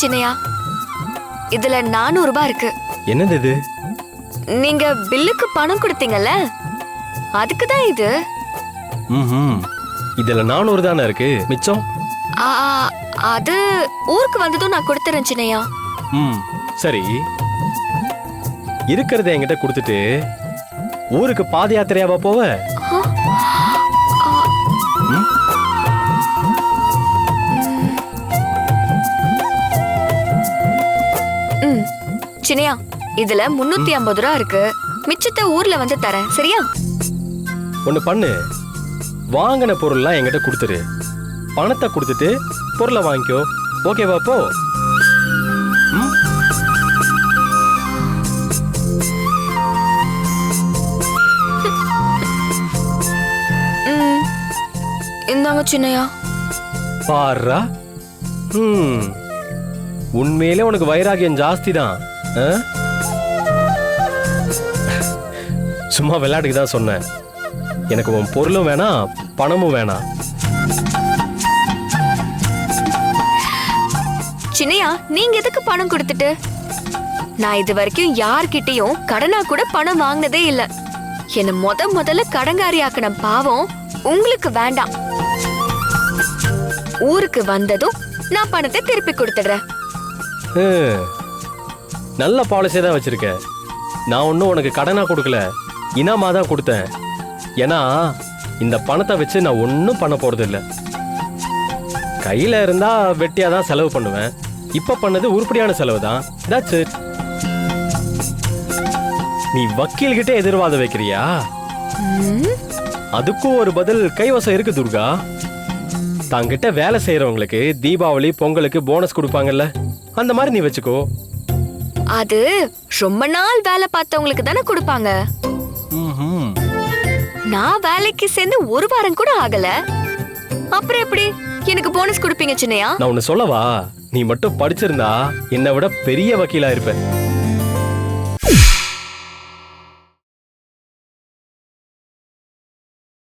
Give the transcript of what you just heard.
சின்னையா? இதுல நானூறு ரூபாய் இருக்கு. என்னது இது? நீங்க பில்லுக்கு பணம் கொடுத்தீங்கல்ல? அதுக்கு தான் இது. ம் இதுல நானூறு தானே இருக்கு? மிச்சம்? ஆ, அது ஊருக்கு வந்ததும் நான் கொடுத்துறேன் சின்னையா. ம் சரி. இருக்கிறத என்கிட்ட கொடுத்துட்டு ஊருக்கு பாத யாத்திரையாவா போவ? ம்? சின்னையா இதுல முன்னூத்தி ஐம்பது ரூபா இருக்கு. மிச்சத்தை ஊர்ல வந்து தரேன் சரியா? ஒண்ணு பண்ணு. வாங்கின பொருள்லாம் என்கிட்ட கொடுத்துரு. பணத்தை கொடுத்துட்டு பொருளை வாங்கிக்கோ. ஓகேவா போ. இந்தாங்க சின்னையா. பாருடா ம். உண்மையிலே உனக்கு வைராகியம் ஜாஸ்தி தான். சும்மா விளையாட்டுக்கு தான் சொன்னேன். எனக்கு உன் பொருளும் வேணாம் பணமும் வேணாம் சின்னையா நீங்க எதுக்கு பணம் கொடுத்துட்டு? நான் இது வரைக்கும் யார்கிட்டயும் கடனா கூட பணம் வாங்கினதே இல்ல. என்ன முத முதல்ல கடங்காரி ஆக்கின பாவம் உங்களுக்கு வேண்டாம். ஊருக்கு வந்ததும் நான் பணத்தை திருப்பி கொடுத்துடுறேன். நல்ல பாலிசியை தான் வச்சிருக்க நான் ஒன்றும் உனக்கு கடனா கொடுக்கல இனாமா தான் கொடுத்தேன். ஏன்னா இந்த பணத்தை வச்சு நான் ஒன்றும் பண்ண போறது இல்ல கையில இருந்தா வெட்டியா தான் செலவு பண்ணுவேன். இப்ப பண்ணது உருப்படியான செலவு தான். That's it. நீ வக்கீல் கிட்ட எதிர்வாதம் வைக்கிறியா அதுக்கும் ஒரு பதில் கைவசம் இருக்கு துர்கா. தாங்கிட்ட வேலை செய்யறவங்களுக்கு தீபாவளி பொங்கலுக்கு போனஸ் கொடுப்பாங்கல்ல. அந்த மாதிரி நீ வச்சுக்கோ. அது ரொம்ப நாள் வேலை பார்த்தவங்களுக்கு தானே கொடுப்பாங்க. நான் வேலைக்கு சேர்ந்து ஒரு வாரம் கூட ஆகல. அப்புறம் எப்படி? எனக்கு போனஸ் கொடுப்பீங்க சின்னையா? நான் ஒன்னு சொல்லவா? நீ மட்டும் படிச்சிருந்தா என்னை விட பெரிய வக்கீலா இருப்ப